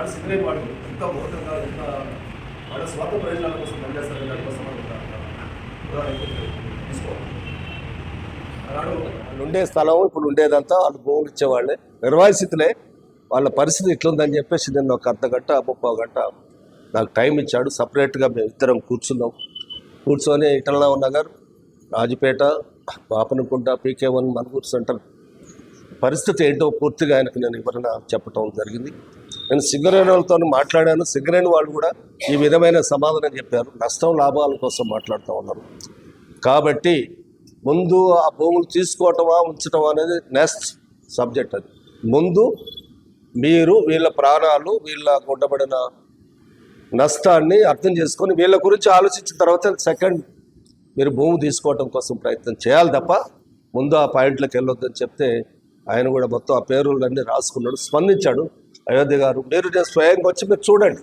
వాడు సింగరేణి వాడు ఎంత మౌతంగా ఎంత వాడు స్వార్థ ప్రయోజనాల కోసం పనిచేస్తారు దానికోసం మనం తీసుకోవాలి వాళ్ళు ఉండే స్థలం ఇప్పుడు ఉండేదంతా వాళ్ళు భూములు ఇచ్చేవాళ్ళే. నిర్వాసితులే. వాళ్ళ పరిస్థితి ఇట్లుందని చెప్పేసి నేను ఒక అర్ధ గంట ముప్పై గంట నాకు టైం ఇచ్చాడు. సపరేట్గా మేము ఇద్దరం కూర్చున్నాం. కూర్చొని ఇటల్లా Nagar Rajapeta Papanakunta PK one Manuguru center. పరిస్థితి ఏంటో పూర్తిగా ఆయనకు నేను వివరణ చెప్పటం జరిగింది. నేను సింగరేణి వాళ్ళతో మాట్లాడాను. సింగరేణి వాళ్ళు కూడా ఈ విధమైన సమాధానం చెప్పారు. నష్టం లాభాల కోసం మాట్లాడుతూ ఉన్నారు. కాబట్టి ముందు ఆ భూములు తీసుకోవటమా ఉంచటం అనేది నెక్స్ట్ సబ్జెక్ట్ అది. ముందు మీరు వీళ్ళ ప్రాణాలు వీళ్ళ గుడ్డబడిన నష్టాన్ని అర్థం చేసుకొని వీళ్ళ గురించి ఆలోచించిన తర్వాత సెకండ్ మీరు భూమి తీసుకోవటం కోసం ప్రయత్నం చేయాలి తప్ప ముందు ఆ పాయింట్లకు వెళ్ళొద్దని చెప్తే ఆయన కూడా మొత్తం ఆ పేరులన్నీ రాసుకున్నాడు స్పందించాడు. అయోధ్య గారు మీరు నేను స్వయంగా వచ్చి మీరు చూడండి.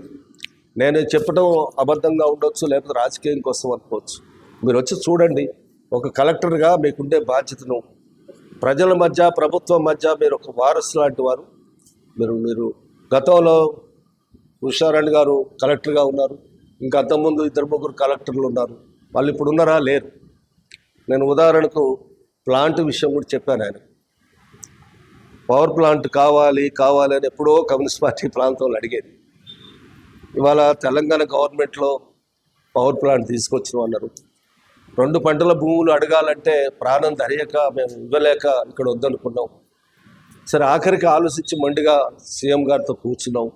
నేను చెప్పడం అబద్ధంగా ఉండొచ్చు లేకపోతే రాజకీయం కోసం అనుకోవచ్చు. మీరు వచ్చి చూడండి. ఒక కలెక్టర్గా మీకుండే బాధ్యతను. ప్రజల మధ్య ప్రభుత్వం మధ్య మీరు ఒక వారసు లాంటి వారు. మీరు మీరు గతంలో ఉషారాణి గారు కలెక్టర్గా ఉన్నారు. ఇంకా అంతకుముందు ఇద్దరు ముగ్గురు కలెక్టర్లు ఉన్నారు. వాళ్ళు ఇప్పుడు ఉన్నారా? లేరు. నేను ఉదాహరణకు ప్లాంట్ విషయం కూడా చెప్పాను ఆయనకు. పవర్ ప్లాంట్ కావాలి కావాలి అని ఎప్పుడో కమ్యూనిస్ట్ పార్టీ ప్రాంతంలో అడిగేది. ఇవాళ తెలంగాణ గవర్నమెంట్లో పవర్ ప్లాంట్ తీసుకొచ్చిన అన్నారు. రెండు పంటల భూములు అడగాలంటే ప్రాణం ధరియక మేము ఇవ్వలేక ఇక్కడ వద్దనుకున్నాం. సరే ఆఖరికి ఆలోచించి మండిగా సీఎం గారితో కూర్చున్నాం.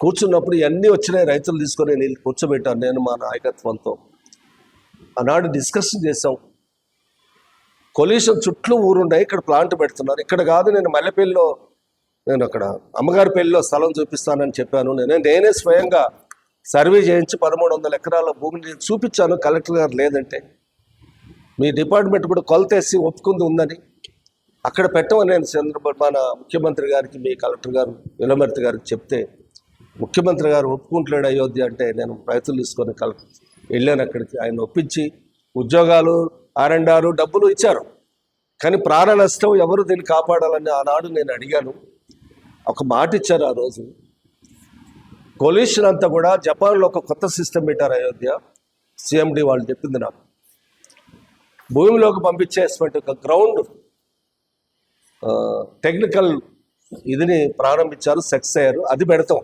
కూర్చున్నప్పుడు ఇవన్నీ వచ్చినాయి రైతులు తీసుకొని నేను కూర్చోబెట్టాను నేను మా నాయకత్వంతో. ఆనాడు డిస్కషన్ చేసాం కొలీషన్ చుట్టూ ఊరుండే ఇక్కడ ప్లాంట్ పెడుతున్నారు. ఇక్కడ కాదు నేను మల్లెపల్లిలో నేను అక్కడ అమ్మగారి పెళ్ళిలో స్థలం చూపిస్తానని చెప్పాను. నేనే నేనే స్వయంగా సర్వే చేయించి పదమూడు వందల ఎకరాల భూమిని చూపించాను. కలెక్టర్ గారు లేదంటే మీ డిపార్ట్మెంట్ కూడా కొలతేసి ఒప్పుకుంది ఉందని అక్కడ పెట్టమని నేను చంద్రబాబు మన ముఖ్యమంత్రి గారికి మీ కలెక్టర్ గారు విలమర్తి గారికి చెప్తే ముఖ్యమంత్రి గారు ఒప్పుకుంటున్నాడు అయోధ్య అంటే నేను రైతులు తీసుకొని కల వెళ్ళాను అక్కడికి. ఆయన ఒప్పించి ఉద్యోగాలు ఆర్ఎండారు డబ్బులు ఇచ్చారు. కానీ ప్రాణ నష్టం ఎవరు దీన్ని కాపాడాలని ఆనాడు నేను అడిగాను. ఒక మాట ఇచ్చారు ఆ రోజు. కొల్యూషన్ అంతా కూడా జపాన్లో ఒక కొత్త సిస్టమ్ పెట్టారు అయోధ్య. సిఎండి వాళ్ళు చెప్పింది నాకు. భూమిలోకి పంపించేసినటువంటి ఒక గ్రౌండ్ టెక్నికల్ ఇదిని ప్రారంభించారు సక్సెస్ అయ్యారు. అది పెడతాం.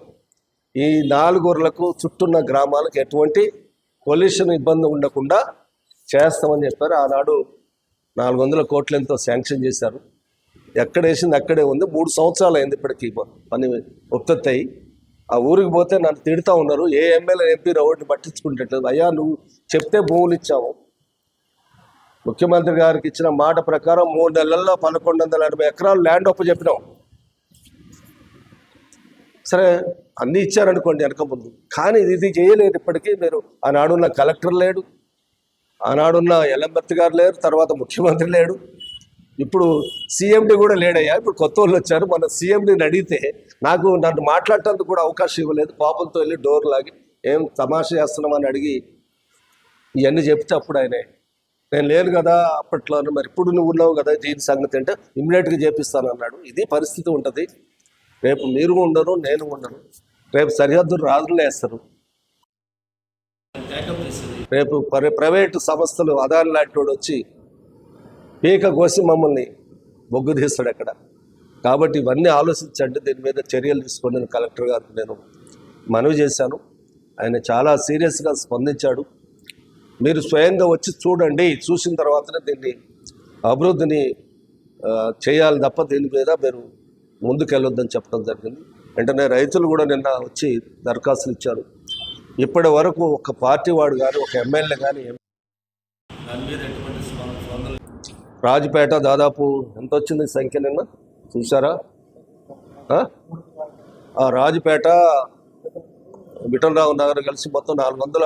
ఈ నాలుగూర్లకు చుట్టున్న గ్రామాలకు ఎటువంటి పొల్యూషన్ ఇబ్బంది ఉండకుండా చేస్తామని చెప్పారు. ఆనాడు నాలుగు వందల కోట్లు ఎంతో శాంక్షన్ చేశారు. ఎక్కడ వేసింది అక్కడే ఉంది. మూడు సంవత్సరాలు అయింది ఇప్పటికీ పని ఉత్పత్తి అయ్యి. ఆ ఊరికి పోతే నన్ను తిడుతూ ఉన్నారు. ఏ ఎమ్మెల్యే ఎంపీ రోడ్డు పట్టించుకుంటట్లేదు. అయ్యా నువ్వు చెప్తే భూములు ఇచ్చావు ముఖ్యమంత్రి గారికి ఇచ్చిన మాట ప్రకారం మూడు నెలల్లో పదకొండు వందల ఎనభై ఎకరాలు ల్యాండ్ ఒప్పు చెప్పినాం. సరే అన్నీ ఇచ్చారనుకోండి వెనక ముందు. కానీ ఇది చేయలేదు ఇప్పటికీ. మీరు ఆనాడున్న కలెక్టర్ లేడు. ఆనాడున్న ఎల్లంబర్తి గారు లేరు తర్వాత ముఖ్యమంత్రి లేడు. ఇప్పుడు సీఎండి కూడా లేడయ్యా. ఇప్పుడు కొత్త వాళ్ళు వచ్చారు. మన సీఎండిని అడిగితే నాకు నన్ను మాట్లాడటానికి కూడా అవకాశం ఇవ్వలేదు. పాపంతో వెళ్ళి డోర్ లాగి ఏం తమాషా చేస్తున్నామని అడిగి ఇవన్నీ చెప్తే అప్పుడు ఆయనే నేను లేను కదా అప్పట్లో మరి ఇప్పుడు నువ్వు ఉన్నావు కదా దీని సంగతి అంటే ఇమ్మీడియట్గా చేపిస్తాను అన్నాడు. ఇది పరిస్థితి ఉంటుంది. రేపు మీరు ఉండరు నేను ఉండను. రేపు సరిహద్దు రాజులు వేస్తారు. రేపు ప్ర- ప్రైవేటు సంస్థలు అదాని లాంటి వాడు వచ్చి పీక కోసి మమ్మల్ని బొగ్గు తీస్తాడు అక్కడ. కాబట్టి ఇవన్నీ ఆలోచించండి దీని మీద చర్యలు తీసుకోండి కలెక్టర్ గారికి నేను మనవి చేశాను. ఆయన చాలా సీరియస్గా స్పందించాడు. మీరు స్వయంగా వచ్చి చూడండి చూసిన తర్వాతనే దీన్ని అభివృద్ధిని చేయాలి తప్ప దీని మీద మీరు ముందుకెళ్ళొద్దని చెప్పడం జరిగింది. వెంటనే రైతులు కూడా నిన్న వచ్చి దరఖాస్తులు ఇచ్చారు. ఇప్పటి వరకు ఒక పార్టీ వాడు కానీ ఒక ఎమ్మెల్యే కానీ రాజపేట దాదాపు ఎంత వచ్చింది సంఖ్య నిన్న? చూసారా రాజపేట విఠలరావు నగర్ కలిసి మొత్తం నాలుగు వందల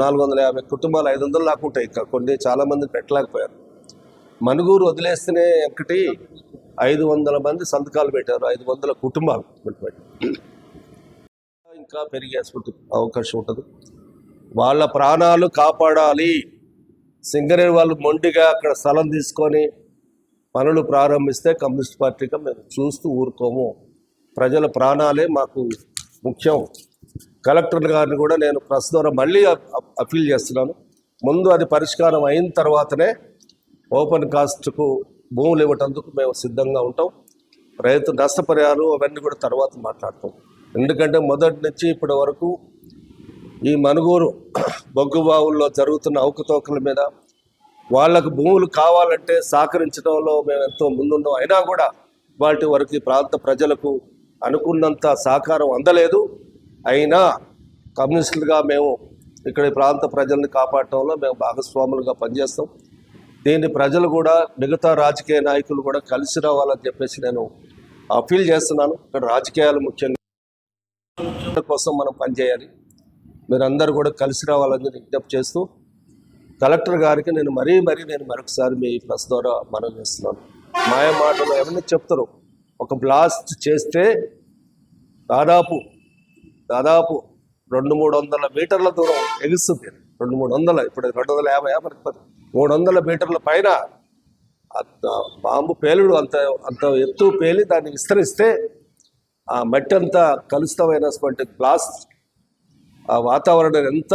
నాలుగు వందల యాభై కుటుంబాలు ఐదు వందలు లాక్కుంటాయి ఇంకా కొన్ని చాలా మంది పెట్టలేకపోయారు. మనుగూరు వదిలేస్తేనే ఒకటి ఐదు వందల మంది సంతకాలు పెట్టారు. ఐదు వందల కుటుంబాలు పెట్టి ఇంకా పెరిగే అవకాశం ఉంటుంది. వాళ్ళ ప్రాణాలు కాపాడాలి. సింగరేణి వాళ్ళు మొండిగా అక్కడ స్థలం తీసుకొని పనులు ప్రారంభిస్తే కమ్యూనిస్ట్ పార్టీగా మేము చూస్తూ ఊరుకోము. ప్రజల ప్రాణాలే మాకు ముఖ్యం. కలెక్టర్ గారిని కూడా నేను ప్రెస్ ద్వారా మళ్ళీ అప్పీల్ చేస్తున్నాను. ముందు అది పరిష్కారం అయిన తర్వాతనే ఓపెన్ కాస్ట్కు భూములు ఇవ్వటందుకు మేము సిద్ధంగా ఉంటాం. రైతు నష్టపరిహారం అవన్నీ కూడా తర్వాత మాట్లాడతాం. ఎందుకంటే మొదటి నుంచి ఇప్పటి వరకు ఈ మనుగూరు బొగ్గు బావుల్లో జరుగుతున్న అవకతవకల మీద వాళ్ళకు భూములు కావాలంటే సహకరించడంలో మేము ఎంతో ముందున్నాం. అయినా కూడా వాటి వరకు ఈ ప్రాంత ప్రజలకు అనుకున్నంత సహకారం అందలేదు. అయినా కమ్యూనిస్టులుగా మేము ఇక్కడ ఈ ప్రాంత ప్రజల్ని కాపాడటంలో మేము భాగస్వాములుగా పనిచేస్తాం. దీన్ని ప్రజలు కూడా మిగతా రాజకీయ నాయకులు కూడా కలిసి రావాలని చెప్పేసి నేను అప్పీల్ చేస్తున్నాను. ఇక్కడ రాజకీయాలు ముఖ్యంగా కోసం మనం పనిచేయాలి. మీరందరూ కూడా కలిసి రావాలని విజ్ఞప్తి చేస్తూ కలెక్టర్ గారికి నేను మరీ మరీ నేను మరొకసారి మీ ప్రెస్ ద్వారా మనం చేస్తున్నాను. మాయ మాటలు ఎవరిని చెప్తారు? ఒక బ్లాస్ట్ చేస్తే దాదాపు దాదాపు రెండు మూడు వందల మీటర్ల దూరం ఎగుస్తుంది. రెండు మూడు వందల ఇప్పుడు రెండు వందల యాభై యాభై పది మూడు వందల మీటర్ల పైన బాంబు పేలుడు అంత అంత ఎత్తు పేలి దాన్ని విస్తరిస్తే ఆ మట్టి అంతా కలుషితమైనటువంటి గ్లాస్ ఆ వాతావరణం ఎంత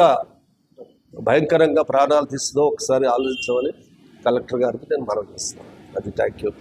భయంకరంగా ప్రాణాలు తీస్తుందో ఒకసారి ఆలోచించమని కలెక్టర్ గారికి నేను మనం చేస్తున్నాను. అది థ్యాంక్ యూ.